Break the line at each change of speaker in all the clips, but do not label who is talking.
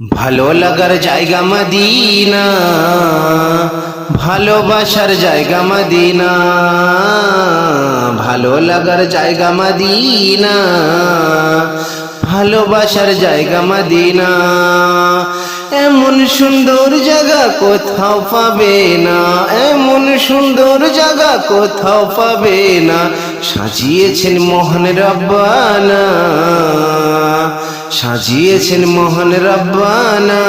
ভালো লাগার জায়গা মদিনা ভালোবাসার জায়গা মদিনা, ভালো লাগার জায়গা মদিনা ভালোবাসার জায়গা মদিনা। এমন সুন্দর জায়গা কোথাও পাবে না, এমন সুন্দর জায়গা কোথাও পাবে না। সাজিয়েছেন মোহন রব্বানা। সাজিয়েছেন মোহন রব্বানা।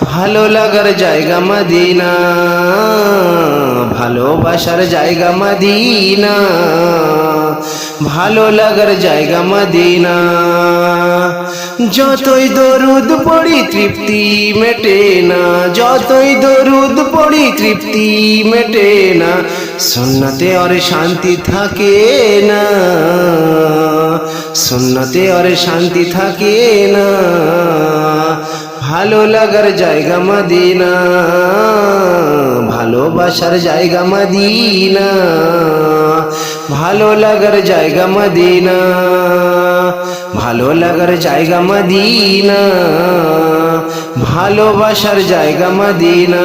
ভালো লাগার জায়গা মদিনা। ভালোবাসার জায়গা মদিনা। ভালো লাগার জায়গা মদিনা। যতই দরুদ পড়ি তৃপ্তি মেটে না। যতই দরুদ পড়ি তৃপ্তি মেটে না। সুন্নতে আর শান্তি থাকে না। সুন্নতে আর শান্তি থাকে না। ভালো লাগার জায়গা মদিনা। ভালোবাসার জায়গা মদিনা। ভালো লাগার জায়গা মদিনা। ভালো লাগার জায়গা মদিনা। ভালোবাসার জায়গা মদিনা।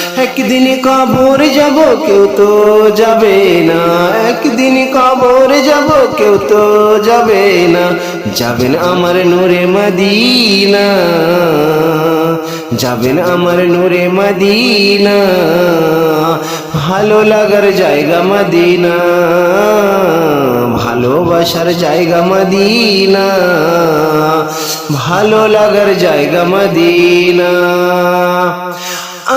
একদিন কবর যাব, কেউ তো যাবে না। একদিন কবর যাব, কেউ তো যাবে না। যাবেন আমার নূরে মদিনা। যাবেন আমার নূরে মদিনা। ভালো লাগার জায়গা মদিনা। ভালোবাসার জায়গা মদিনা। ভালো লাগার জায়গা মদিনা।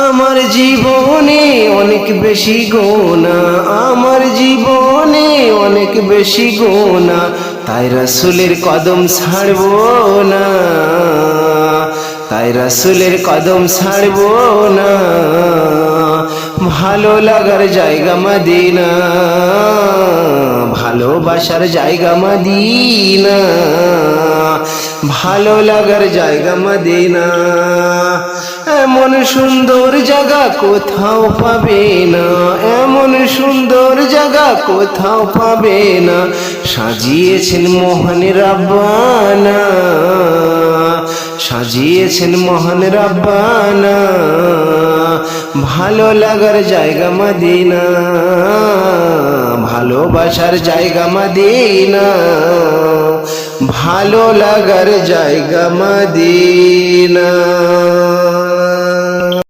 আমার জীবনে অনেক বেশি গোনা, আমার জীবনে অনেক বেশি গোনা, তাই রাসুলের কদম ছাড়বো না, তাই রাসুলের কদম ছাড়বো না। ভালো লাগার জায়গা মদিনা, ভালোবাসার জায়গা মদিনা, ভালো লাগার জায়গা মদিনা। এমন সুন্দর জায়গা কোথাও পাবে না, এমন সুন্দর জায়গা কোথাও পাবে না। সাজিয়েছেন মোহন রাব্বানা, সাজিয়েছেন মোহন রাব্বানা, ভালো লাগার জায়গা মদিনা, ভালোবাসার জায়গা মদিনা, ভালো লাগার জায়গা মদিনা।